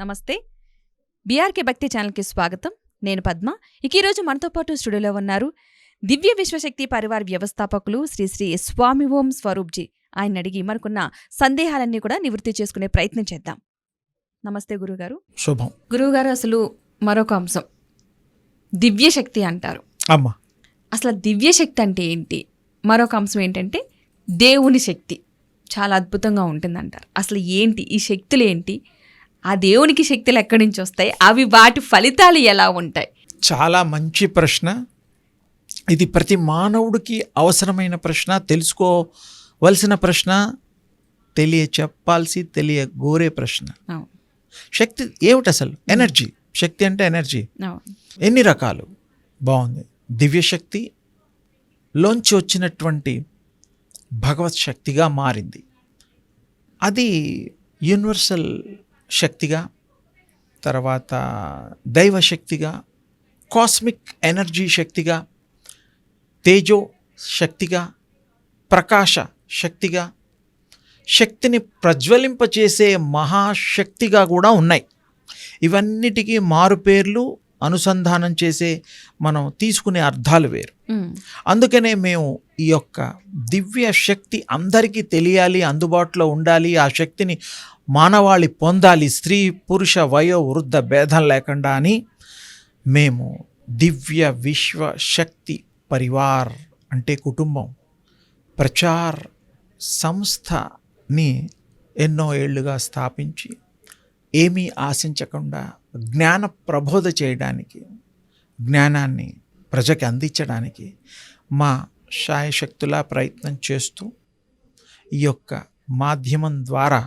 నమస్తే. బీఆర్కే భక్తి ఛానల్కి స్వాగతం. నేను పద్మ. ఇక ఈరోజు మనతో పాటు స్టూడియోలో ఉన్నారు దివ్య విశ్వశక్తి పరివార్ వ్యవస్థాపకులు శ్రీ శ్రీ స్వామి ఓం స్వరూప్జీ. ఆయన అడిగి మనకున్న సందేహాలన్నీ కూడా నివృత్తి చేసుకునే ప్రయత్నం చేద్దాం. నమస్తే గురుగారు. శుభం. గురువుగారు అసలు మరొక అంశం. దివ్యశక్తి అంటారు. అమ్మ. అసలు దివ్యశక్తి అంటే ఏంటి? మరొక అంశం ఏంటంటే దేవుని శక్తి. చాలా అద్భుతంగా ఉంటుందంటారు. అసలు ఏంటి? ఈ శక్తులు ఏంటి? ఆ దేవునికి శక్తులు ఎక్కడి నుంచి వస్తాయి? అవి వాటి ఫలితాలు ఎలా ఉంటాయి? చాలా మంచి ప్రశ్న. ఇది ప్రతి మానవుడికి అవసరమైన ప్రశ్న తెలుసుకోవలసిన ప్రశ్న తెలియ చెప్పాల్సి తెలియ గోరే ప్రశ్న శక్తి ఏమిటి అసలు? ఎనర్జీ. శక్తి అంటే ఎనర్జీ. ఎన్ని రకాలు? బాగుంది. దివ్యశక్తి లోంచి వచ్చినటువంటి భగవత్ శక్తిగా మారింది. అది యూనివర్సల్ శక్తిగా తర్వాత దైవ శక్తిగా కాస్మిక్ ఎనర్జీ శక్తిగా తేజో శక్తిగా ప్రకాశ శక్తిగా శక్తిని ప్రజ్వలింపచేసే మహాశక్తిగా కూడా ఉన్నాయి. ఇవన్నిటికీ మారుపేర్లు అనుసంధానం చేసే మనం తీసుకునే అర్థాలు వేరు. అందుకనే మేము ఈ యొక్క దివ్య శక్తి అందరికీ తెలియాలి అందుబాటులో ఉండాలి ఆ శక్తిని మానవాళి పొందాలి స్త్రీ పురుష వయో వృద్ధ భేదం లేకుండా అని మేము దివ్య విశ్వ శక్తి పరివార్ అంటే కుటుంబం ప్రచార్ సంస్థని ఎన్నో ఏళ్ళుగా స్థాపించి ఏమీ ఆశించకుండా జ్ఞాన ప్రబోధ చేయడానికి జ్ఞానాన్ని ప్రజకి అందించడానికి మా శాయశక్తులా ప్రయత్నం చేస్తూ ఈ యొక్క మాధ్యమం ద్వారా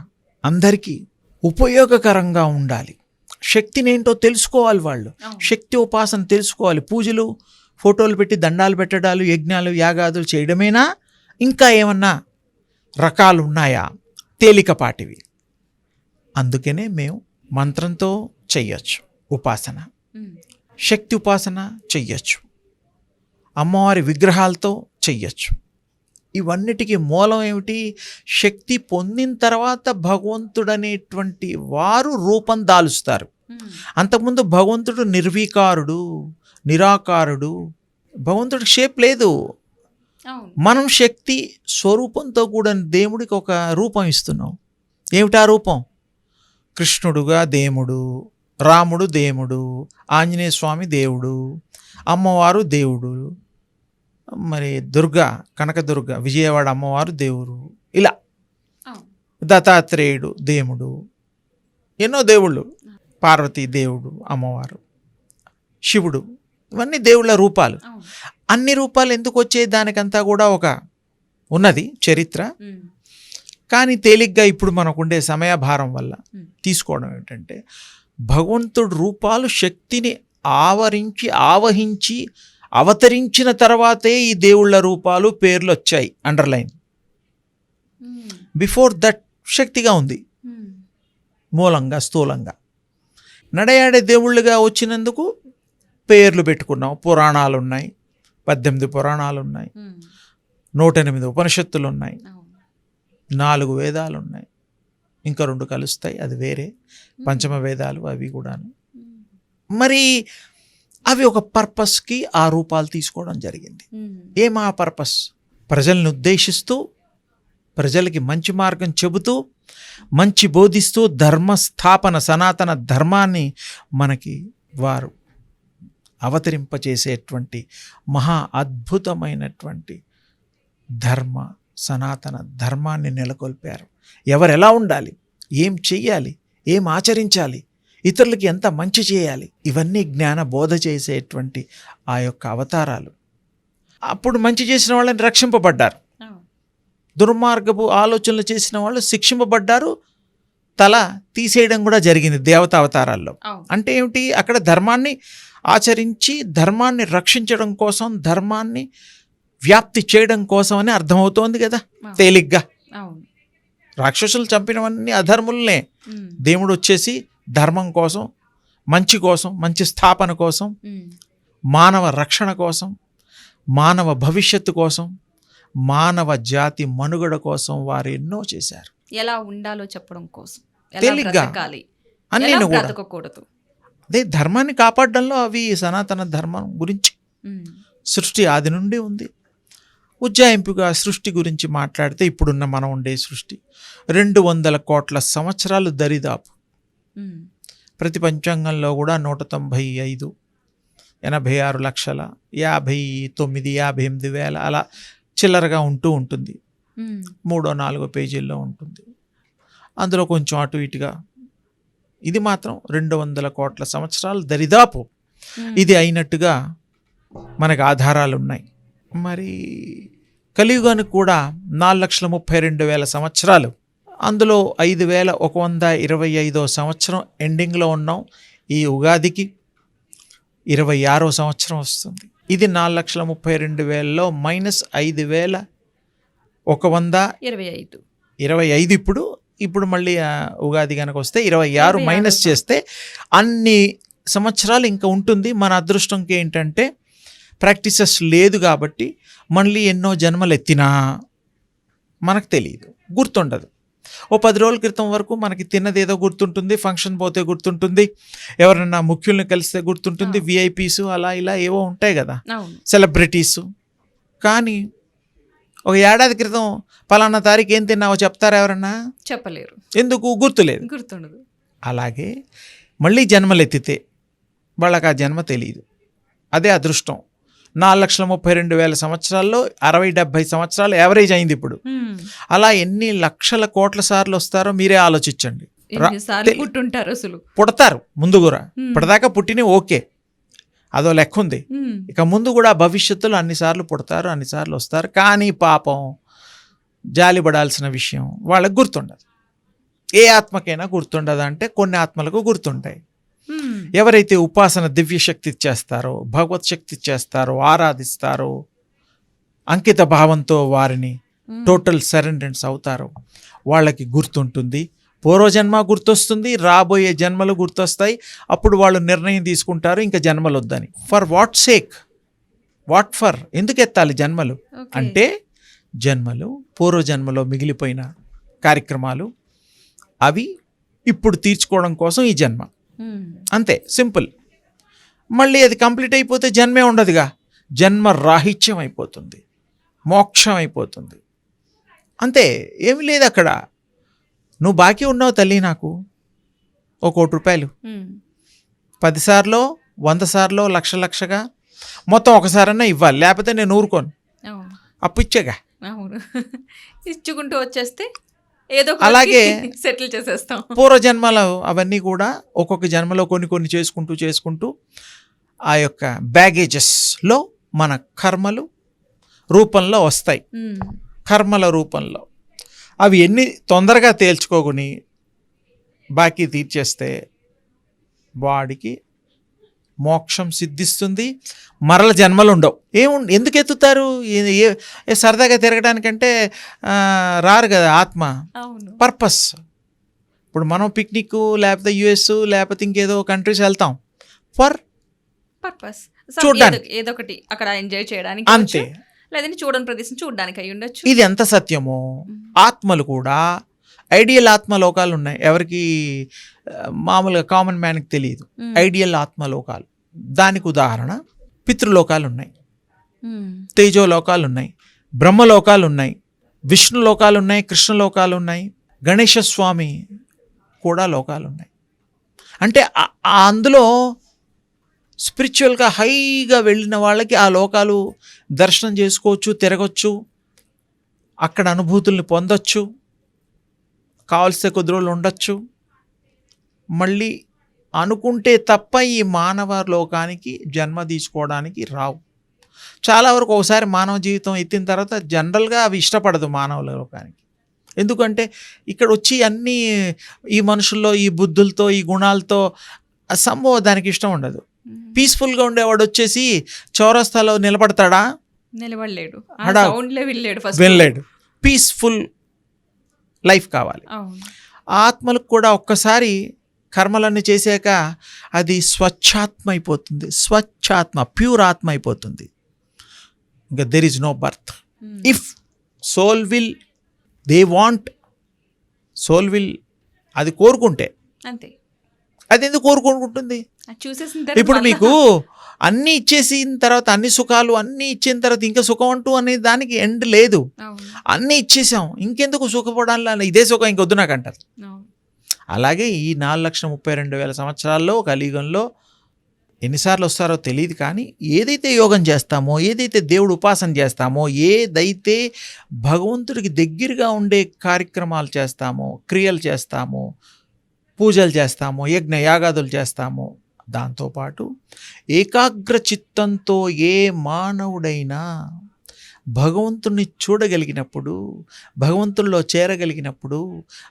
అందరికీ ఉపయోగకరంగా ఉండాలి. శక్తిని ఏంటో తెలుసుకోవాలి వాళ్ళు. శక్తి ఉపాసన తెలుసుకోవాలి. పూజలు ఫోటోలు పెట్టి దండాలు పెట్టడాలు యజ్ఞాలు యాగాదులు చేయడమేనా? ఇంకా ఏమన్నా రకాలు ఉన్నాయా తేలికపాటివి అందుకనే మేము మంత్రంతో చెయ్యొచ్చు. ఉపాసన. శక్తి ఉపాసన చెయ్యొచ్చు. అమ్మవారి విగ్రహాలతో చెయ్యొచ్చు. ఇవన్నిటికీ మూలం ఏమిటి? శక్తి పొందిన తర్వాత భగవంతుడనేటువంటి వారు రూపం దాలుస్తారు. ఉమ్, అంతకుముందు భగవంతుడు నిర్వీకారుడు నిరాకారుడు భగవంతుడి షేప్ లేదు. మనం శక్తి స్వరూపంతో కూడిన దేవుడికి ఒక రూపం ఇస్తున్నాం. ఏమిటా రూపం? కృష్ణుడుగా దేవుడు రాముడు దేవుడు ఆంజనేయ స్వామి దేవుడు అమ్మవారు దేవుడు మరి దుర్గా కనకదుర్గ విజయవాడ అమ్మవారు దేవుడు. ఇలా. దత్తాత్రేయుడు దేవుడు ఎన్నో దేవుళ్ళు. పార్వతీ దేవుడు అమ్మవారు. శివుడు. ఇవన్నీ దేవుళ్ళ రూపాలు. అన్ని రూపాలు ఎందుకు వచ్చే దానికంతా కూడా ఒక ఉన్నది చరిత్ర. కానీ తేలిగ్గా ఇప్పుడు మనకుండే సమయభారం వల్ల. తీసుకోవడం ఏంటంటే భగవంతుడు రూపాలు శక్తిని ఆవరించి ఆవహించి అవతరించిన తర్వాతే ఈ దేవుళ్ళ రూపాలు పేర్లు వచ్చాయి అండర్లైన్ బిఫోర్ దట్ శక్తిగా ఉంది. ఉమ్, మూలంగా స్థూలంగా. నడయాడే దేవుళ్ళుగా వచ్చినందుకు పేర్లు పెట్టుకున్నాం. పురాణాలు ఉన్నాయి పద్దెనిమిది పురాణాలు ఉన్నాయి ఉమ్, నూట ఎనిమిది ఉపనిషత్తులు ఉన్నాయి నాలుగు వేదాలు ఉన్నాయి ఇంకా రెండు కలుస్తాయి అది వేరే. పంచమ వేదాలు అవి కూడాను. మరి అవి ఒక పర్పస్కి ఆ రూపాలు తీసుకోవడం జరిగింది. ఏం ఆ పర్పస్? ప్రజల్ని ఉద్దేశిస్తూ ప్రజలకి మంచి మార్గం చెబుతూ మంచి బోధిస్తూ ధర్మ స్థాపన సనాతన ధర్మాన్ని మనకి వారు అవతరింపచేసేటువంటి మహా అద్భుతమైనటువంటి ధర్మ సనాతన ధర్మాన్ని నెలకొల్పారు. ఎవరు ఎలా ఉండాలి? ఏం చెయ్యాలి? ఏం ఆచరించాలి? ఇతరులకి ఎంత మంచి చేయాలి? ఇవన్నీ జ్ఞాన బోధ చేసేటువంటి ఆ యొక్క అవతారాలు. అప్పుడు మంచి చేసిన వాళ్ళని రక్షింపబడ్డారు. దుర్మార్గపు ఆలోచనలు చేసిన వాళ్ళు శిక్షింపబడ్డారు. తల తీసేయడం కూడా జరిగింది దేవత అవతారాల్లో. అంటే ఏమిటి? అక్కడ ధర్మాన్ని ఆచరించి ధర్మాన్ని రక్షించడం కోసం ధర్మాన్ని వ్యాప్తి చేయడం కోసం అని అర్థమవుతోంది కదా. తేలిగ్గా. రాక్షసులు చంపినవన్నీ అధర్ములనే. దేవుడు వచ్చేసి ధర్మం కోసం మంచి కోసం మంచి స్థాపన కోసం మానవ రక్షణ కోసం మానవ భవిష్యత్తు కోసం మానవ జాతి మనుగడ కోసం వారు ఎన్నో చేశారు. ఎలా ఉండాలో చెప్పడం కోసం తేలిగ్గా. అన్నీ బ్రతకకూడదు. అదే ధర్మాన్ని కాపాడడంలో అవి సనాతన ధర్మం గురించి సృష్టి ఆది నుండి ఉంది. ఉజ్జాయింపుగా సృష్టి గురించి మాట్లాడితే ఇప్పుడున్న మనం ఉండే సృష్టి రెండు వందల కోట్ల సంవత్సరాలు దరిదాపు. ప్రతి పంచాంగంలో కూడా నూట తొంభై ఐదు ఎనభై ఆరు లక్షల యాభై తొమ్మిది యాభై ఎనిమిది వేల అలా చిల్లరగా ఉంటూ ఉంటుంది. మూడో నాలుగో పేజీల్లో ఉంటుంది. అందులో కొంచెం అటు ఇటుగా. ఇది మాత్రం రెండు వందల కోట్ల సంవత్సరాలు దరిదాపు. ఇది అయినట్టుగా మనకు ఆధారాలు ఉన్నాయి. మరి కలియుగానికి కూడా నాలుగు లక్షల ముప్పై రెండు వేల సంవత్సరాలు అందులో ఐదు వేల ఒక వంద ఇరవై ఐదో సంవత్సరం ఎండింగ్లో ఉన్నాం. ఈ ఉగాదికి ఇరవై ఆరో సంవత్సరం వస్తుంది. ఇది నాలుగు లక్షల ముప్పై రెండు వేలలో మైనస్ ఐదు వేల ఒక వంద ఇరవై ఐదు. ఇరవై ఐదు ఇప్పుడు ఇప్పుడు మళ్ళీ ఉగాది కనుక వస్తే ఇరవై ఆరు 26 మైనస్ చేస్తే అన్ని సంవత్సరాలు ఇంకా ఉంటుంది. మన అదృష్టంకి ఏంటంటే ప్రాక్టీసెస్ లేదు కాబట్టి మళ్ళీ ఎన్నో జన్మలు ఎత్తినా మనకు తెలియదు గుర్తుండదు. ఓ పది రోజుల క్రితం వరకు మనకి తిన్నది ఏదో గుర్తుంటుంది ఫంక్షన్ పోతే గుర్తుంటుంది ఎవరన్నా ముఖ్యుల్ని కలిస్తే గుర్తుంటుంది. విఐపీస్ అలా ఇలా ఏవో ఉంటాయి కదా. సెలబ్రిటీస్ కానీ ఒక ఏడాది క్రితం పలానా తారీఖు ఏం తిన్నావో చెప్తారా ఎవరన్నా? చెప్పలేరు. ఎందుకు? గుర్తులేదు. గుర్తుండదు. అలాగే మళ్ళీ జన్మలెత్తితే వాళ్ళకి ఆ జన్మ తెలియదు. అదే అదృష్టం. నాలుగు లక్షల ముప్పై రెండు వేల సంవత్సరాల్లో అరవై డెబ్భై సంవత్సరాలు యావరేజ్ అయింది ఇప్పుడు. అలా ఎన్ని లక్షల కోట్ల సార్లు వస్తారో మీరే ఆలోచించండి. పుట్టుంటారు అసలు? పుడతారు ముందు కూడా. ఇప్పటిదాకా పుట్టిన ఓకే. అదో లెక్క ఉంది. ఇక ముందు కూడా భవిష్యత్తులో అన్నిసార్లు పుడతారు అన్నిసార్లు వస్తారు. కానీ పాపం జాలిపడాల్సిన విషయం వాళ్ళకి గుర్తుండదు. ఏ ఆత్మకైనా గుర్తుండదు అంటే కొన్ని ఆత్మలకు గుర్తుంటాయి. ఎవరైతే ఉపాసన దివ్య శక్తి ఇచ్చేస్తారో భగవత్ శక్తి ఇచ్చేస్తారో ఆరాధిస్తారో అంకిత భావంతో వారిని టోటల్ సరెండెన్స్ అవుతారో వాళ్ళకి గుర్తుంటుంది. పూర్వజన్మ గుర్తొస్తుంది రాబోయే జన్మలు గుర్తొస్తాయి. అప్పుడు వాళ్ళు నిర్ణయం తీసుకుంటారు ఇంకా జన్మలు వద్దని for what sake what for ఎందుకు ఎత్తాలి జన్మలు. అంటే జన్మలు పూర్వజన్మలో మిగిలిపోయిన కార్యక్రమాలు అవి ఇప్పుడు తీర్చుకోవడం కోసం ఈ జన్మ. అంతే సింపుల్. మళ్ళీ అది కంప్లీట్ అయిపోతే జన్మే ఉండదుగా. జన్మ రాహిత్యం అయిపోతుంది మోక్షం అయిపోతుంది. అంతే ఏమి లేదు అక్కడ. నువ్వు బాకీ ఉన్నావు తల్లి నాకు ఓ కోటి రూపాయలు. ఉమ్, పదిసార్లు వంద సార్లు లక్ష లక్షగా మొత్తం ఒకసారన్నా ఇవ్వాలి లేకపోతే నేను ఊరుకోను. అప్పు ఇచ్చేగా. ఇచ్చుకుంటూ వచ్చేస్తే ఏదో అలాగే సెటిల్ చేసేస్తాం. పూర్వజన్మలో అవన్నీ కూడా ఒక్కొక్క జన్మలో కొన్ని కొన్ని చేసుకుంటూ చేసుకుంటూ ఆ యొక్క బ్యాగేజెస్లో మన కర్మలు రూపంలో వస్తాయి. కర్మల రూపంలో. అవి ఎన్ని తొందరగా తేల్చుకోకుని బాకీ తీర్చేస్తే వాడికి మోక్షం సిద్ధిస్తుంది. మరల జన్మలు ఉండవు ఏము ఎందుకు ఎత్తుతారు? ఏ- సరదాగా తిరగడానికంటే రారు కదా ఆత్మ. పర్పస్. ఇప్పుడు మనం పిక్నిక్ లేకపోతే యుఎస్ లేకపోతే ఇంకేదో కంట్రీస్ వెళ్తాం. For purpose. చూడ్డానికి. ఏదో ఒకటి అక్కడ ఎంజాయ్ చేయడానికి అంతే. లేదంటే చూడని ప్రదేశం చూడడానికి అయి ఉండొచ్చు. ఇది ఎంత సత్యమో. ఆత్మలు కూడా ఐడియల్ ఆత్మలోకాలు ఉన్నాయి. ఎవరికి మామూలుగా కామన్ మ్యాన్కి తెలియదు. ఐడియల్ ఆత్మలోకాలు దానికి ఉదాహరణ పితృలోకాలు ఉన్నాయి తేజోలోకాలు ఉన్నాయి బ్రహ్మలోకాలు ఉన్నాయి విష్ణు లోకాలు ఉన్నాయి కృష్ణ లోకాలు ఉన్నాయి గణేశ స్వామి కూడా లోకాలు ఉన్నాయి అంటే అందులో స్పిరిచువల్గా హైగా వెళ్ళిన వాళ్ళకి ఆ లోకాలు దర్శనం చేసుకోవచ్చు తిరగచ్చు అక్కడ అనుభూతుల్ని పొందొచ్చు కావలసిన కొద్ది రోజులు ఉండొచ్చు. మళ్ళీ అనుకుంటే తప్ప ఈ మానవ లోకానికి జన్మ తీసుకోవడానికి రావు. చాలా వరకు ఒకసారి మానవ జీవితం ఎత్తిన తర్వాత జనరల్గా అవి ఇష్టపడదు మానవ లోకానికి. ఎందుకంటే ఇక్కడ వచ్చి అన్నీ ఈ మనుషుల్లో ఈ బుద్ధులతో ఈ గుణాలతో సంభవం దానికి ఇష్టం ఉండదు. పీస్ఫుల్గా ఉండేవాడు వచ్చేసి చౌరస్తాలో నిలబడతాడా? నిలబడలేడు. వినలేడు పీస్ఫుల్ లైఫ్ కావాలి. ఆత్మలకు కూడా ఒక్కసారి కర్మలన్నీ చేశాక అది స్వచ్ఛాత్మ అయిపోతుంది స్వచ్ఛాత్మ ప్యూర్ ఆత్మ అయిపోతుంది ఇంకా there is no birth if soul will they want soul will అది కోరుకుంటే. అంతే. అది ఎందుకు కోరుకుంటుంది ఇప్పుడు మీకు అన్నీ ఇచ్చేసిన తర్వాత అన్ని సుఖాలు అన్నీ ఇచ్చిన తర్వాత ఇంకా సుఖం అంటూ అనే దానికి ఎండ్ లేదు. అన్నీ ఇచ్చేసాం. ఇంకెందుకు సుఖపడాలి? ఇదే సుఖం ఇంకొద్దు నాకు అంటారు. అలాగే ఈ నాలుగు లక్షల ముప్పై రెండు వేల సంవత్సరాల్లో కలియుగంలో ఎన్నిసార్లు వస్తారో తెలియదు కానీ ఏదైతే యోగం చేస్తామో ఏదైతే దేవుడు ఉపాసన చేస్తామో ఏదైతే భగవంతుడికి దగ్గరగా ఉండే కార్యక్రమాలు చేస్తామో క్రియలు చేస్తామో పూజలు చేస్తామో యజ్ఞ యాగాదులు చేస్తామో దాంతోపాటు ఏకాగ్ర చిత్తంతో ఏ మానవుడైనా భగవంతుణ్ణి చూడగలిగినప్పుడు భగవంతుల్లో చేరగలిగినప్పుడు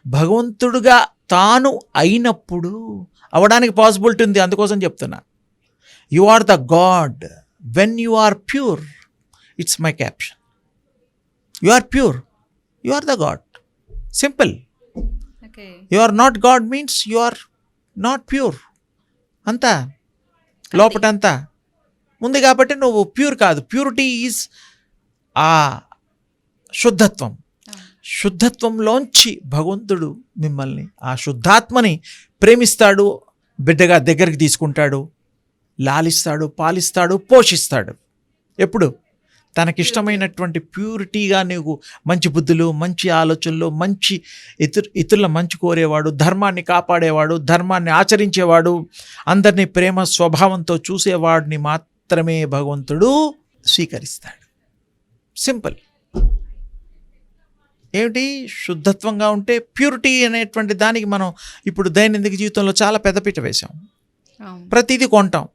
భగవంతుడుగా తాను అయినప్పుడు అవడానికి పాసిబిలిటీ ఉంది అందుకోసం చెప్తున్నా. You are the god when you are pure it's my caption you are pure you are the god simple you are not god means you are not pure అంతా? లోపటంతా? ఉంది కాబట్టి నువ్వు ప్యూర్ కాదు. ప్యూరిటీ ఈజ్ ఆ శుద్ధత్వం. శుద్ధత్వంలోంచి భగవంతుడు మిమ్మల్ని ఆ శుద్ధాత్మని ప్రేమిస్తాడు బిడ్డగా దగ్గరికి తీసుకుంటాడు లాలిస్తాడు పాలిస్తాడు పోషిస్తాడు. ఎప్పుడు? తనకిష్టమైనటువంటి ప్యూరిటీగా నీకు మంచి బుద్ధులు మంచి ఆలోచనలు మంచి ఇతరు ఇతరుల మంచి కోరేవాడు ధర్మాన్ని కాపాడేవాడు ధర్మాన్ని ఆచరించేవాడు అందరినీ ప్రేమ స్వభావంతో చూసేవాడిని మాత్రమే భగవంతుడు స్వీకరిస్తాడు. సింపుల్. ఏమిటి? శుద్ధత్వంగా ఉంటే ప్యూరిటీ అనేటువంటి దానికి మనం ఇప్పుడు దైనందిక జీవితంలో చాలా పెద్దపీట వేశాం. అవును, ప్రతిదీ కొంటాం.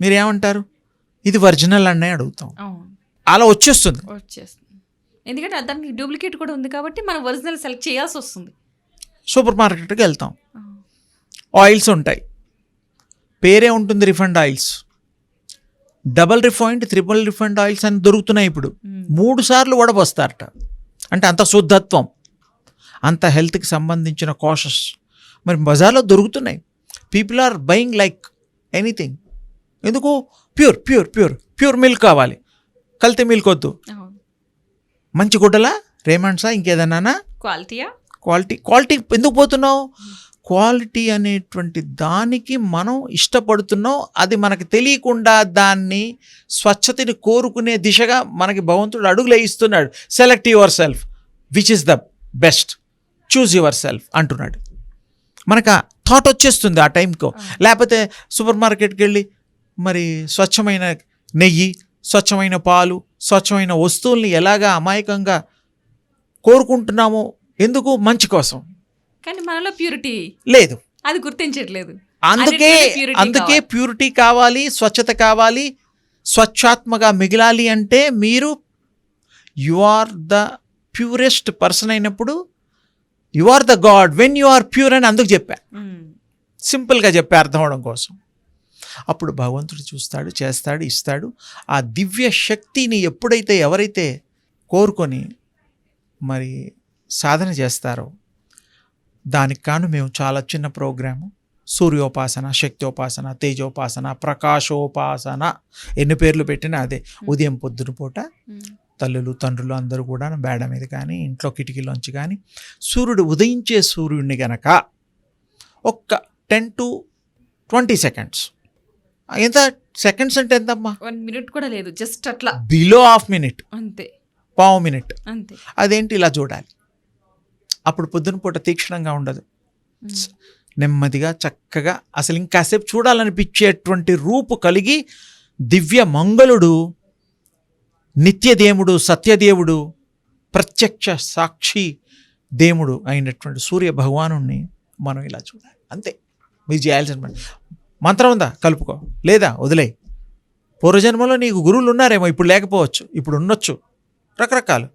మీరేమంటారు? ఇది ఒరిజినల్ అనే అడుగుతాం. అలా వచ్చేస్తుంది. వచ్చేస్తుంది. ఎందుకంటే దానికి డూప్లికేట్ కూడా ఉంది కాబట్టి మనం ఒరిజినల్ సెలెక్ట్ చేయాల్సి వస్తుంది. సూపర్ మార్కెట్కి వెళ్తాం. ఆయిల్స్ ఉంటాయి. పేరే ఉంటుంది refined oils. Double refined triple refined oils అని దొరుకుతున్నాయి ఇప్పుడు. మూడు సార్లు వడబోస్తారట. అంటే అంత శుద్ధత్వం అంత హెల్త్కి సంబంధించిన కాషస్ మరి బజార్లో దొరుకుతున్నాయి. People are buying like anything ఎందుకు? Pure pure pure pure milk కావాలి. కల్తీ మిల్క్ వద్దు. మంచి గుడ్డలా? రేమండ్సా ఇంకేదన్నా క్వాలిటీయా క్వాలిటీ క్వాలిటీ ఎందుకు పోతున్నావు? క్వాలిటీ అనేటువంటి దానికి మనం ఇష్టపడుతున్నాం. అది మనకి తెలియకుండా దాన్ని స్వచ్ఛతని కోరుకునే దిశగా మనకి భగవంతుడు అడుగులు వేయిస్తున్నాడు select yourself which is the best choose yourself అంటున్నాడు. మనకు ఆ థాట్ వచ్చేస్తుంది ఆ టైంకు లేకపోతే సూపర్ మార్కెట్కి వెళ్ళి మరి స్వచ్ఛమైన నెయ్యి స్వచ్ఛమైన పాలు స్వచ్ఛమైన వస్తువుల్ని ఎలాగా అమాయకంగా కోరుకుంటున్నామో ఎందుకు? మంచి కోసం. కానీ మనలో ప్యూరిటీ లేదు. అది గుర్తించట్లేదు. అందుకే అందుకే. ప్యూరిటీ కావాలి స్వచ్ఛత కావాలి స్వచ్ఛాత్మగా మిగిలాలి అంటే మీరు you are the purest person అయినప్పుడు you are the god when you are pure అని అందుకు చెప్పా. సింపుల్గా చెప్పే అర్థం అవడం కోసం. అప్పుడు భగవంతుడు చూస్తాడు చేస్తాడు ఇస్తాడు. ఆ దివ్య శక్తిని ఎప్పుడైతే ఎవరైతే కోరుకొని మరి సాధన చేస్తారో దానికి కాను మేము చాలా చిన్న ప్రోగ్రాము. సూర్యోపాసన శక్తోపాసన తేజోపాసన ప్రకాశోపాసన ఎన్ని పేర్లు పెట్టినా అదే. ఉదయం పొద్దున పూట. తల్లులు తండ్రులు అందరూ కూడా బేడ మీద కానీ ఇంట్లో కిటికీలోంచి కానీ సూర్యుడు ఉదయించే సూర్యుడిని గనక ఒక్క టెన్ టు ట్వంటీ సెకండ్స్. ఎంత? సెకండ్స్ అంటే ఎంతమ్మా? వన్ మినిట్ కూడా లేదు జస్ట్ అట్లా. Below half minute. అంతే. పావు మినిట్. అంతే. అదేంటి? ఇలా చూడాలి. అప్పుడు పొద్దున పూట తీక్షణంగా ఉండదు. మ్మ్. నెమ్మదిగా చక్కగా అసలు ఇంకాసేపు చూడాలనిపించేటువంటి రూపు కలిగి దివ్య మంగళుడు నిత్యదేవుడు సత్యదేవుడు ప్రత్యక్ష సాక్షి దేవుడు అయినటువంటి సూర్య భగవాను మనం ఇలా చూడాలి. అంతే. మీరు చేయాల్సిన పని. మంత్రం ఉందా? కలుపుకో. లేదా? వదిలే పూర్వజన్మలో నీకు గురువులు ఉన్నారేమో ఇప్పుడు లేకపోవచ్చు ఇప్పుడు ఉండొచ్చు. రకరకాలు.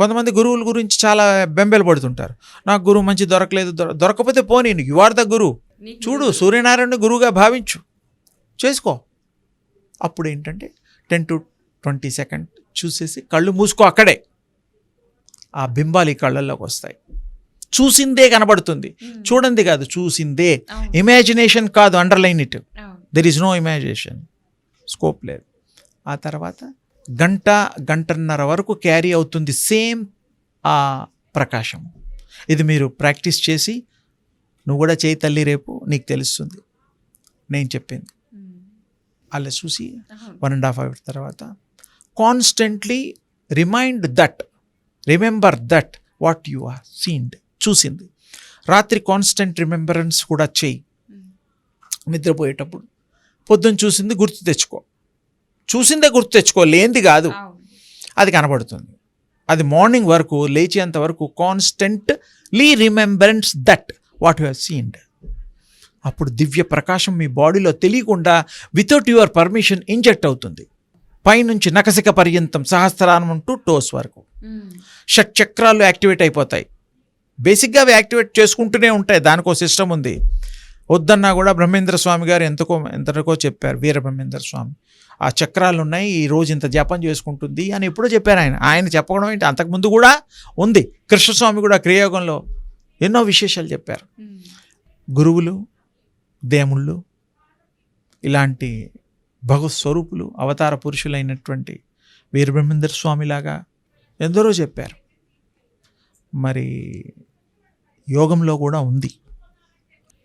కొంతమంది గురువుల గురించి చాలా బెంబేలు పడుతుంటారు. నాకు గురువు మంచి దొరకలేదు దొర- దొరకకపోతే పోనీ యు ఆర్ ద గురు నీకు చూడు సూర్యనారాయణ గురువుగా భావించు. చేసుకో. అప్పుడు ఏంటంటే టెన్ టు ట్వంటీ సెకండ్ చూసేసి కళ్ళు మూసుకో అక్కడే. ఆ బింబాలు ఈ కళ్ళల్లోకి వస్తాయి. చూసిందే కనబడుతుంది. చూడండి కాదు చూసిందే. ఇమాజినేషన్ కాదు underline it. There is no imagination scope లేదు. ఆ తర్వాత గంట గంటన్నర వరకు క్యారీ అవుతుంది సేమ్ ఆ ప్రకాశం ఇది మీరు ప్రాక్టీస్ చేసి నువ్వు కూడా చేయి తల్లి రేపు నీకు తెలుస్తుంది. నేను చెప్పింది. అలా చూసి వన్ అండ్ హాఫ్ అవర్ తర్వాత constantly remind that remember that what you are seen చూసింది. రాత్రి కాన్స్టెంట్ రిమెంబరెన్స్ కూడా చేయి. నిద్రపోయేటప్పుడు పొద్దున్న చూసింది గుర్తు తెచ్చుకో. చూసిందే గుర్తు తెచ్చుకో లేనిది కాదు. అది కనబడుతుంది. అది మార్నింగ్ వరకు లేచేంత వరకు constantly remembrance that what you have seen. అప్పుడు దివ్య ప్రకాశం మీ బాడీలో తెలియకుండా వితౌట్ యువర్ పర్మిషన్ ఇంజెక్ట్ అవుతుంది. పైనుంచి నకసిక పర్యంతం సహస్రానం టు టోస్ వరకు. షట్ చక్రాలు యాక్టివేట్ అయిపోతాయి. బేసిక్గా అవి యాక్టివేట్ చేసుకుంటూనే ఉంటాయి. దానికో సిస్టమ్ ఉంది. వద్దన్నా కూడా బ్రహ్మేంద్ర స్వామి గారు ఎంతకో ఎంతకో చెప్పారు వీర బ్రహ్మేంద్ర స్వామి. ఆ చక్రాలు ఉన్నాయి ఈ రోజు ఇంత జపం చేసుకుంటుంది అని ఎప్పుడో చెప్పారు ఆయన. ఆయన చెప్పడం ఏంటి? అంతకుముందు కూడా ఉంది. కృష్ణస్వామి కూడా క్రియోగంలో ఎన్నో విశేషాలు చెప్పారు. గురువులు దేముళ్ళు ఇలాంటి భగవత్ స్వరూపులు అవతార పురుషులైనటువంటి వీరబ్రహ్మేంద్ర స్వామిలాగా ఎందరో చెప్పారు. మరి యోగంలో కూడా ఉంది.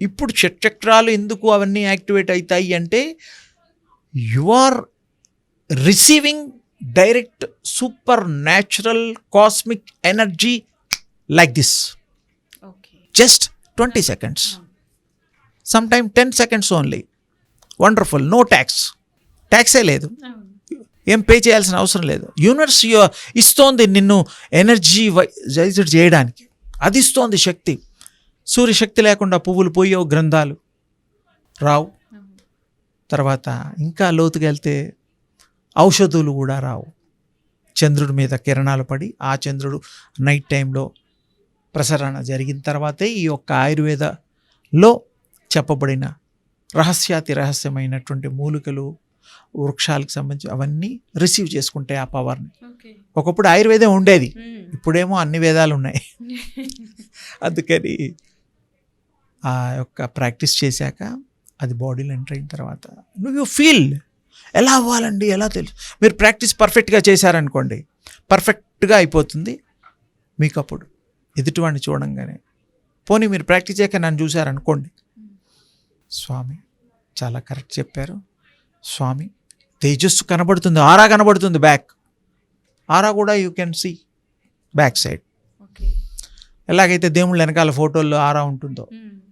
ఇప్పుడు షట్చక్రాలు ఎందుకు అవన్నీ యాక్టివేట్ అవుతాయి అంటే you are receiving direct super natural cosmic energy like this just twenty seconds some time ten seconds only wonderful no tax ట్యాక్సే లేదు. ఏం పే చేయాల్సిన అవసరం లేదు. యూనివర్స్ యు- ఇస్తోంది నిన్ను ఎనర్జీ వైజ్డ్ చేయడానికి. అది ఇస్తోంది శక్తి. సూర్యశక్తి లేకుండా పువ్వులు పోయో గ్రంథాలు రావు. తర్వాత ఇంకా లోతుకి వెళ్తే ఔషధులు కూడా రావు. చంద్రుడి మీద కిరణాలు పడి ఆ చంద్రుడు నైట్ టైంలో ప్రసరణ జరిగిన తర్వాతే ఈ యొక్క ఆయుర్వేదలో చెప్పబడిన రహస్యాతి రహస్యమైనటువంటి మూలికలు వృక్షాలకు సంబంధించి అవన్నీ రిసీవ్ చేసుకుంటాయి ఆ పవర్ని. ఒకప్పుడు ఆయుర్వేదం ఉండేది. ఇప్పుడేమో అన్ని వేదాలు ఉన్నాయి. అందుకని ఆ యొక్క ప్రాక్టీస్ చేశాక అది బాడీలో ఎంటర్ అయిన తర్వాత నువ్వు యూ ఫీల్. ఎలా అవ్వాలండి? ఎలా తెలుసు మీరు ప్రాక్టీస్ పర్ఫెక్ట్గా చేశారనుకోండి పర్ఫెక్ట్గా అయిపోతుంది మీకు అప్పుడు. ఎదుటివాడిని చూడంగానే. పోనీ మీరు ప్రాక్టీస్ చేయక నన్ను చూశారనుకోండి. స్వామి చాలా కరెక్ట్ చెప్పారు. స్వామి తేజస్సు కనబడుతుంది. ఆరా కనబడుతుంది బ్యాక్. ఆరా కూడా you can see back side. ఎలాగైతే దేవుళ్ళ వెనకాల ఫోటోల్లో ఆరా ఉంటుందో.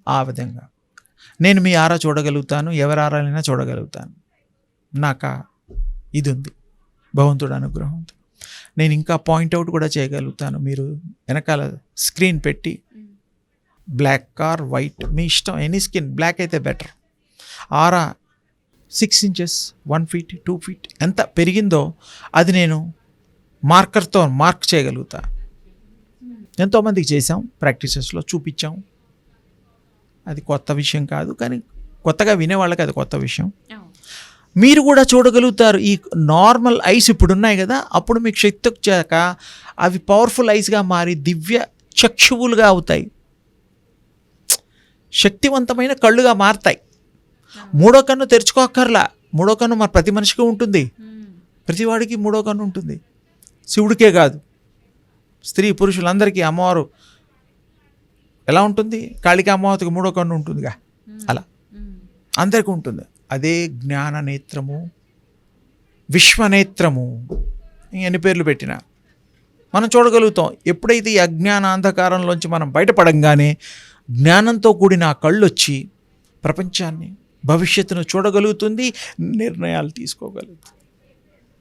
ఆ విధంగా. నేను మీ ఆరా చూడగలుగుతాను ఎవరి ఆరాలైనా చూడగలుగుతాను. నాకు ఇది ఉంది భగవంతుడు అనుగ్రహం. ఉంది నేను ఇంకా పాయింట్అవుట్ కూడా చేయగలుగుతాను. మీరు వెనకాల స్క్రీన్ పెట్టి బ్లాక్ కార్ వైట్ మీ ఇష్టం ఎనీ స్కిన్ బ్లాక్ అయితే better. Aura six inches one feet two feet ఎంత పెరిగిందో అది నేను మార్కర్తో మార్క్ చేయగలుగుతా. ఎంతోమందికి చేసాం ప్రాక్టీసెస్లో చూపించాం. అది కొత్త విషయం కాదు కానీ కొత్తగా వినేవాళ్ళకి అది కొత్త విషయం. మీరు కూడా చూడగలుగుతారు ఈ నార్మల్ ఐస్ ఇప్పుడు ఉన్నాయి కదా అప్పుడు మీకు శక్తి వచ్చాక అవి పవర్ఫుల్ ఐస్గా మారి దివ్య చక్షువులుగా అవుతాయి. శక్తివంతమైన కళ్ళుగా మారతాయి. మూడో కన్ను తెరుచుకోక్కర్లా మూడో కన్ను మరి ప్రతి మనిషికి ఉంటుంది. ప్రతివాడికి మూడో కన్ను ఉంటుంది. శివుడికే కాదు. స్త్రీ పురుషులందరికీ అమ్మవారు ఎలా ఉంటుంది? కాళికా అమ్మవారికి మూడో కన్ను ఉంటుందిగా. అలా. అందరికీ ఉంటుంది. అదే జ్ఞాన నేత్రము విశ్వనేత్రము ఎన్ని పేర్లు పెట్టినా. మనం చూడగలుగుతాం. ఎప్పుడైతే ఈ అజ్ఞాన అంధకారంలోంచి మనం బయటపడంగానే జ్ఞానంతో కూడిన ఆ కళ్ళు వచ్చి ప్రపంచాన్ని భవిష్యత్తును చూడగలుగుతుంది నిర్ణయాలు తీసుకోగలుగుతుంది.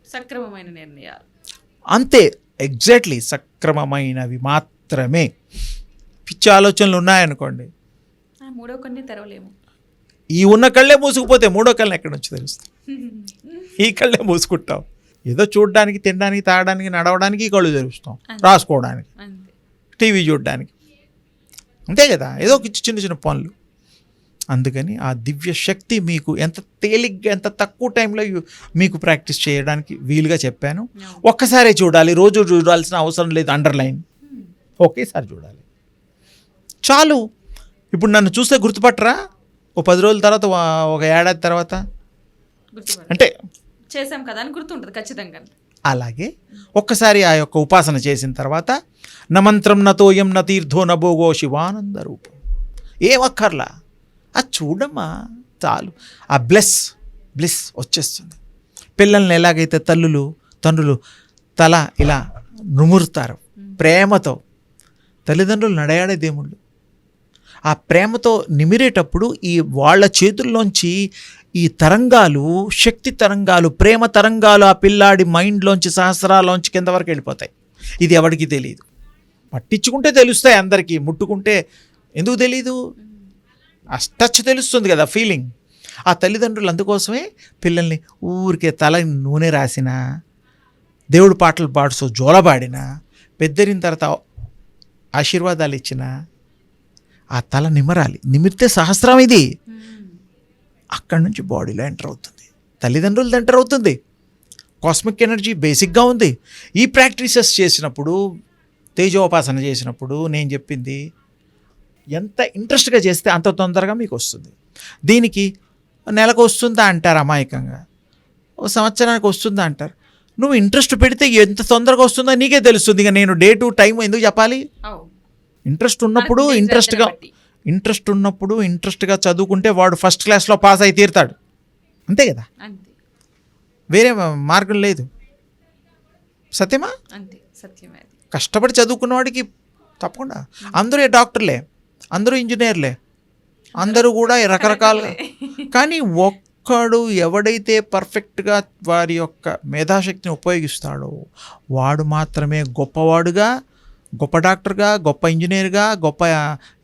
సక్రమమైన నిర్ణయాలు. అంతే. ఎగ్జాక్ట్లీ సక్రమమైనవి మాత్రమే. పిచ్చి ఆలోచనలు ఉన్నాయనుకోండి. మూడో కొన్ని తెరవలేము. ఈ ఉన్న కళ్ళే మూసుకుపోతే మూడో కళ్ళని ఎక్కడి నుంచి తెలుస్తుంది? ఈ కళ్ళే మూసుకుంటాం. ఏదో చూడడానికి తినడానికి తాగడానికి నడవడానికి ఈ కళ్ళు తెరుస్తాం. రాసుకోవడానికి. టీవీ చూడడానికి. అంతే కదా? ఏదో ఒక చిన్న చిన్న పనులు. అందుకని ఆ దివ్య శక్తి మీకు ఎంత తేలిగ్గా ఎంత తక్కువ టైంలో మీకు ప్రాక్టీస్ చేయడానికి వీలుగా చెప్పాను. ఒక్కసారే చూడాలి. రోజు చూడాల్సిన అవసరం లేదు అండర్లైన్. ఒకేసారి చూడాలి. చాలు. ఇప్పుడు నన్ను చూస్తే గుర్తుపట్టరా? ఓ పది రోజుల తర్వాత ఒక ఏడాది తర్వాత? అంటే చేసాం కదా అని గుర్తుంటుంది ఖచ్చితంగా. అలాగే ఒక్కసారి ఆ యొక్క ఉపాసన చేసిన తర్వాత నమంత్రం నతోయం న తీర్థో నభోగో శివానంద రూపం. ఏం అక్కర్లా? అది చూడమ్మా చాలు. ఆ బ్లెస్ బ్లెస్ వచ్చేస్తుంది. పిల్లల్ని ఎలాగైతే తల్లులు తండ్రులు తల ఇలా నుమురుతారు ప్రేమతో తల్లిదండ్రులు నడయాడే దేవుళ్ళు. ఆ ప్రేమతో నిమిరేటప్పుడు ఈ వాళ్ళ చేతుల్లోంచి ఈ తరంగాలు శక్తి తరంగాలు ప్రేమ తరంగాలు ఆ పిల్లాడి మైండ్లోంచి సహస్రాల్లోంచి కింద వరకు వెళ్ళిపోతాయి. ఇది ఎవరికి తెలియదు పట్టించుకుంటే తెలుస్తాయి అందరికీ ముట్టుకుంటే ఎందుకు తెలీదు? ఆ టచ్ తెలుస్తుంది కదా ఫీలింగ్. ఆ తల్లిదండ్రులు అందుకోసమే పిల్లల్ని ఊరికే తల నూనె రాసిన దేవుడు పాటలు పాడుతూ జోలబాడిన పెద్దరిన తర్వాత ఆశీర్వాదాలు ఇచ్చినా ఆ తల నిమరాలి నిమిత్తే సహస్రం ఇది. అక్కడి నుంచి బాడీలో ఎంటర్ అవుతుంది. తల్లిదండ్రులది ఎంటర్ అవుతుంది. కాస్మిక్ ఎనర్జీ బేసిక్గా ఉంది. ఈ ప్రాక్టీసెస్ చేసినప్పుడు తేజోపాసన చేసినప్పుడు నేను చెప్పింది ఎంత ఇంట్రెస్ట్గా చేస్తే అంత తొందరగా మీకు వస్తుంది. దీనికి నెలకు వస్తుందా అంటారు అమాయకంగా? ఓ సంవత్సరానికి వస్తుందా అంటారు? నువ్వు ఇంట్రెస్ట్ పెడితే ఎంత తొందరగా వస్తుందో నీకే తెలుస్తుంది. ఇక నేను డే టు టైం ఎందుకు చెప్పాలి? ఇంట్రెస్ట్ ఉన్నప్పుడు ఇంట్రెస్ట్గా. ఇంట్రెస్ట్ ఉన్నప్పుడు ఇంట్రెస్ట్గా చదువుకుంటే వాడు ఫస్ట్ క్లాస్లో పాస్ అయి తీరుతాడు. అంతే కదా? వేరే మార్గం లేదు. సత్యమా? అంతే. సత్యమే కష్టపడి చదువుకున్న వాడికి తప్పకుండా. అందరూ డాక్టర్లే? అందరూ ఇంజనీర్లే? అందరూ కూడా రకరకాలుగా? కానీ ఒక్కడు ఎవడైతే పర్ఫెక్ట్గా వారి యొక్క మేధాశక్తిని ఉపయోగిస్తాడో వాడు మాత్రమే గొప్పవాడుగా గొప్ప డాక్టర్గా గొప్ప ఇంజనీర్గా గొప్ప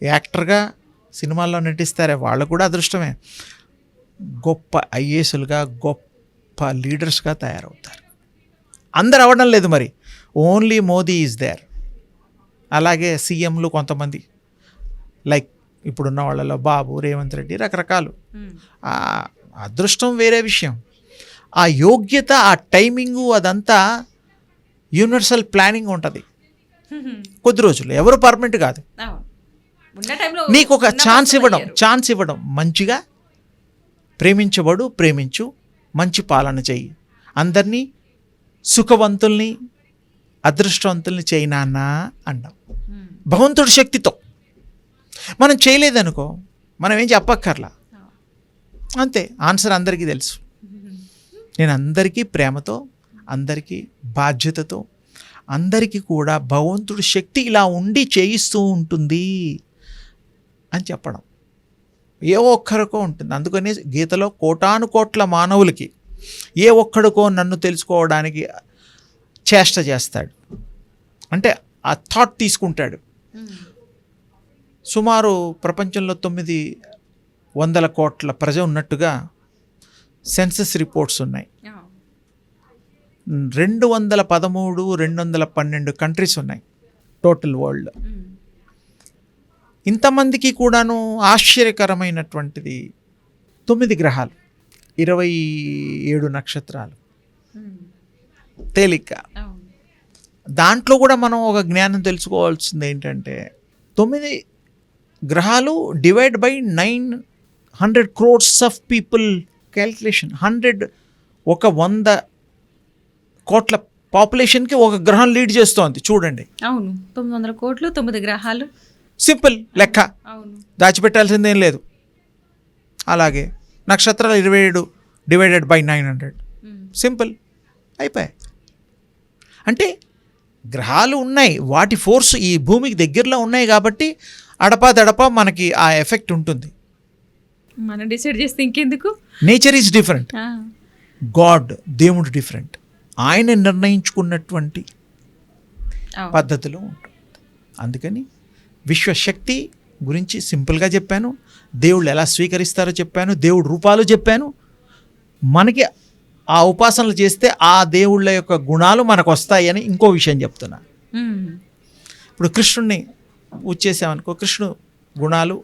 యాక్టర్గా సినిమాల్లో నటిస్తారే వాళ్ళు కూడా అదృష్టమే. గొప్ప ఐఏఎస్లుగా గొప్ప లీడర్స్గా తయారవుతారు. అందరు అవ్వడం లేదు మరి. Only Modi is there. అలాగే సీఎంలు కొంతమంది. లైక్ ఇప్పుడున్న వాళ్ళలో బాబు రేవంత్ రెడ్డి రకరకాలు. అదృష్టం వేరే విషయం. ఆ యోగ్యత ఆ టైమింగు అదంతా యూనివర్సల్ ప్లానింగ్ ఉంటుంది. కొద్ది రోజులు. ఎవరు పర్మనెంట్ కాదు. నీకు ఒక ఛాన్స్ ఇవ్వడం. ఛాన్స్ ఇవ్వడం మంచిగా ప్రేమించబడు ప్రేమించు మంచి పాలన చెయ్యి. అందరినీ సుఖవంతుల్ని అదృష్టవంతుల్ని చేయి నాన్న అన్నాం. భగవంతుడి శక్తితో. మనం చేయలేదనుకో మనం ఏం చెప్పక్కర్లా. అంతే ఆన్సర్ అందరికీ తెలుసు. నేను అందరికీ ప్రేమతో అందరికీ బాధ్యతతో అందరికీ కూడా భగవంతుడి శక్తి ఇలా ఉండి చేయిస్తూ ఉంటుంది అని చెప్పడం. ఏ ఒక్కరికో ఉంటుంది. అందుకని గీతలో కోటాను కోట్ల మానవులకి ఏ ఒక్కడికో నన్ను తెలుసుకోవడానికి చేష్ట చేస్తాడు. అంటే ఆ థాట్ తీసుకుంటాడు. సుమారు ప్రపంచంలో తొమ్మిది వందల కోట్ల ప్రజ ఉన్నట్టుగా సెన్సస్ రిపోర్ట్స్ ఉన్నాయి. రెండు వందల పదమూడు రెండు వందల పన్నెండు కంట్రీస్ ఉన్నాయి టోటల్ వరల్డ్ మ్మ్. ఇంతమందికి కూడాను ఆశ్చర్యకరమైనటువంటిది తొమ్మిది గ్రహాలు ఇరవై ఏడు నక్షత్రాలు మ్మ్. తేలిక. దాంట్లో కూడా మనం ఒక జ్ఞానం తెలుసుకోవాల్సింది ఏంటంటే తొమ్మిది గ్రహాలు divide by nine hundred crores of people calculation hundred ఒక వంద కోట్ల పాపులేషన్కి ఒక గ్రహం లీడ్ చేస్తోంది. చూడండి. అవును. తొమ్మిది వందల కోట్లు తొమ్మిది గ్రహాలు. సింపుల్ లెక్క. దాచిపెట్టాల్సిందేం లేదు. అలాగే నక్షత్రాలు ఇరవై ఏడు divided by nine hundred. Simple. అయిపోయాయి. అంటే గ్రహాలు ఉన్నాయి. వాటి ఫోర్స్ ఈ భూమికి దగ్గరలో ఉన్నాయి కాబట్టి అడపా దడపా మనకి ఆ ఎఫెక్ట్ ఉంటుంది. మనం డిసైడ్ చేస్తే ఇంకెందుకు? Nature is different. గాడ్ దేవుడు డిఫరెంట్. ఆయన నిర్ణయించుకున్నటువంటి. పద్ధతిలో ఉంటుంది అందుకని విశ్వశక్తి గురించి సింపుల్గా చెప్పాను దేవుళ్ళు ఎలా స్వీకరిస్తారో చెప్పాను దేవుడు రూపాలు చెప్పాను మనకి ఆ ఉపాసనలు చేస్తే ఆ దేవుళ్ళ యొక్క గుణాలు మనకు వస్తాయని ఇంకో విషయం చెప్తున్నా. ఇప్పుడు కృష్ణుడిని పూజ చేసామనుకో కృష్ణుడు గుణాలు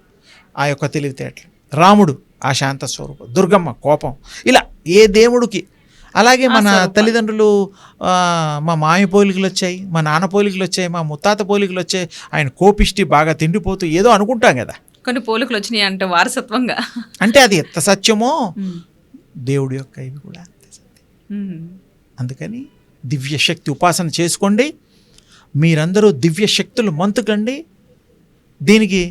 ఆ యొక్క తెలివితేటలు రాముడు ఆ శాంత స్వరూపం దుర్గమ్మ కోపం ఇలా ఏ దేవుడికి అలాగే మన. తల్లిదండ్రులు మా మాయ పోలికలు వచ్చాయి మా నాన్న పోలికలు వచ్చాయి మా ముత్తాత పోలికలు వచ్చాయి ఆయన కోపిష్టి బాగా తిండిపోతూ ఏదో అనుకుంటాం కదా కొన్ని పోలికలు వచ్చినాయి అంట వారసత్వంగా అంటే అది ఎంత సత్యమో మ్మ్. దేవుడి యొక్క ఇవి కూడా అంతే సత్యం. మ్మ్. అందుకని దివ్య శక్తి ఉపాసన చేసుకోండి మీరందరూ దివ్య శక్తులు మంతుకండి దీనికి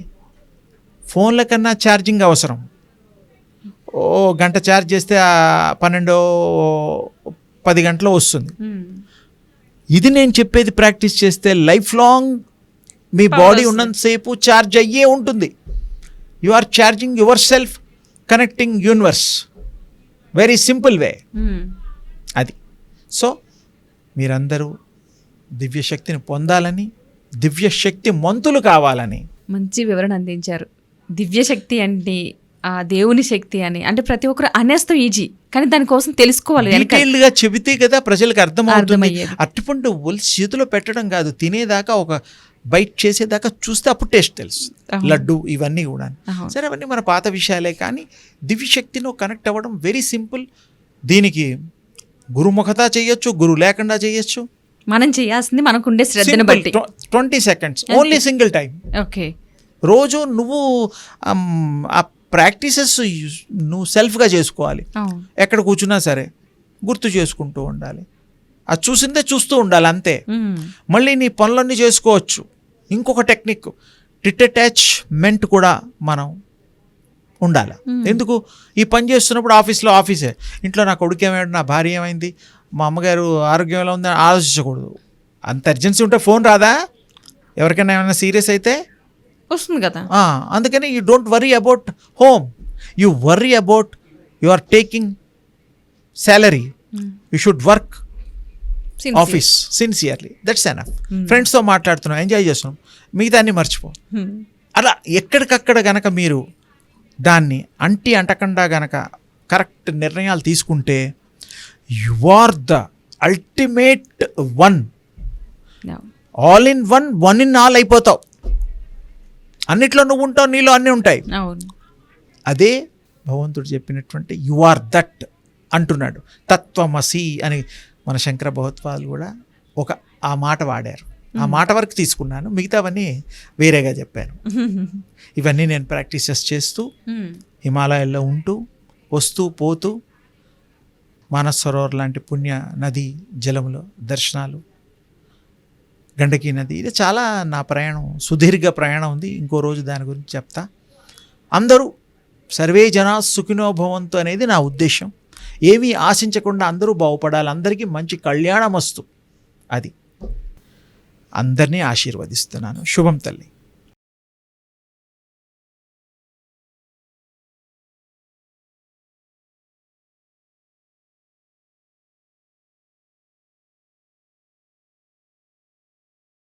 ఫోన్ల కన్నా ఛార్జింగ్ అవసరం ఓ గంట ఛార్జ్ చేస్తే పన్నెండో పది గంటలో వస్తుంది మ్మ్. ఇది నేను చెప్పేది ప్రాక్టీస్ చేస్తే లైఫ్ లాంగ్ మీ బాడీ. ఉన్నంతసేపు ఛార్జ్ అయ్యే ఉంటుంది you are charging yourself connecting universe very simple way. అది సో మీరందరూ దివ్యశక్తిని పొందాలని దివ్యశక్తి మంతులు కావాలని మంచి వివరణ అందించారు దివ్య శక్తి అంటే ఆ దేవుని శక్తి అని. అంటే ప్రతి ఒక్కరు అనేస్తాం ఈజీ కానీ దానికోసం తెలుసుకోవాలి గా చెబితే కదా ప్రజలకు అర్థమవుతుంది. అర్థమయ్యేది. అట్టిపండు ఒలిసి చేతిలో పెట్టడం కాదు తినేదాకా ఒక బైట్ చేసేదాకా చూస్తే అప్పుడు టేస్ట్ తెలుసు. లడ్డు ఇవన్నీ కూడా. సరే అవన్నీ మన పాత విషయాలే కానీ దివ్యశక్తిలో కనెక్ట్ అవ్వడం వెరీ సింపుల్. దీనికి గురుముఖత చేయొచ్చు గురు లేకుండా చేయొచ్చు. మనం చేయాల్సింది మనకుండే శ్రద్ధను బట్టి. Twenty seconds only single time okay. రోజు నువ్వు ప్రాక్టీసెస్ నువ్వు సెల్ఫ్గా చేసుకోవాలి. ఎక్కడ కూర్చున్నా సరే గుర్తు చేసుకుంటూ ఉండాలి. అది చూసిందే చూస్తూ ఉండాలి అంతే. మళ్ళీ నీ పనులన్నీ చేసుకోవచ్చు. ఇంకొక టెక్నిక్ డిటెటాచ్మెంట్ కూడా మనం ఉండాలి. ఎందుకు? ఈ పని చేస్తున్నప్పుడు ఆఫీస్లో ఆఫీసే. ఇంట్లో నా కొడుకు ఏమైంది నా భార్య ఏమైంది? మా అమ్మగారు ఆరోగ్యం ఎలా ఉందని ఆలోచించకూడదు. అంత అర్జెన్సీ ఉంటే ఫోన్ రాదా? ఎవరికైనా ఏమైనా సీరియస్ అయితే? వస్తుంది కదా. అందుకని you don't worry about home you worry about you are taking salary you should work. Office sincerely that's enough ఫ్రెండ్స్తో మాట్లాడుతున్నాం ఎంజాయ్ చేస్తున్నాం. మిగతా అన్ని మర్చిపో. మ్మ్. అలా ఎక్కడికక్కడ గనక మీరు దాన్ని అంటి అంటకుండా గనక కరెక్ట్ నిర్ణయాలు తీసుకుంటే you are the ultimate one. All in one one in all అయిపోతావు. అన్నిట్లో నువ్వు ఉంటావు నీలో అన్నీ ఉంటాయి. అదే భగవంతుడు చెప్పినటువంటి యు ఆర్ దట్ అంటున్నాడు. తత్వమసి అని మన శంకర భగవత్వాలు కూడా ఒక ఆ మాట వాడారు. ఆ మాట వరకు తీసుకున్నాను. మిగతావన్నీ వేరేగా చెప్పాను. ఇవన్నీ నేను ప్రాక్టీసెస్ చేస్తూ. హిమాలయాల్లో ఉంటూ వస్తూ పోతూ మానస్ సరోవర్ లాంటి పుణ్య నది జలములో దర్శనాలు గండకీ నది. ఇది చాలా నా ప్రయాణం సుదీర్ఘ ప్రయాణం ఉంది. ఇంకో రోజు దాని గురించి చెప్తా. అందరూ సర్వే జనా సుఖినోభవంతు అనేది నా ఉద్దేశం. ఏమీ ఆశించకుండా అందరూ బాగుపడాలి. అందరికీ మంచి కళ్యాణమస్తు. అది. అందరినీ ఆశీర్వదిస్తున్నాను. శుభం తల్లి.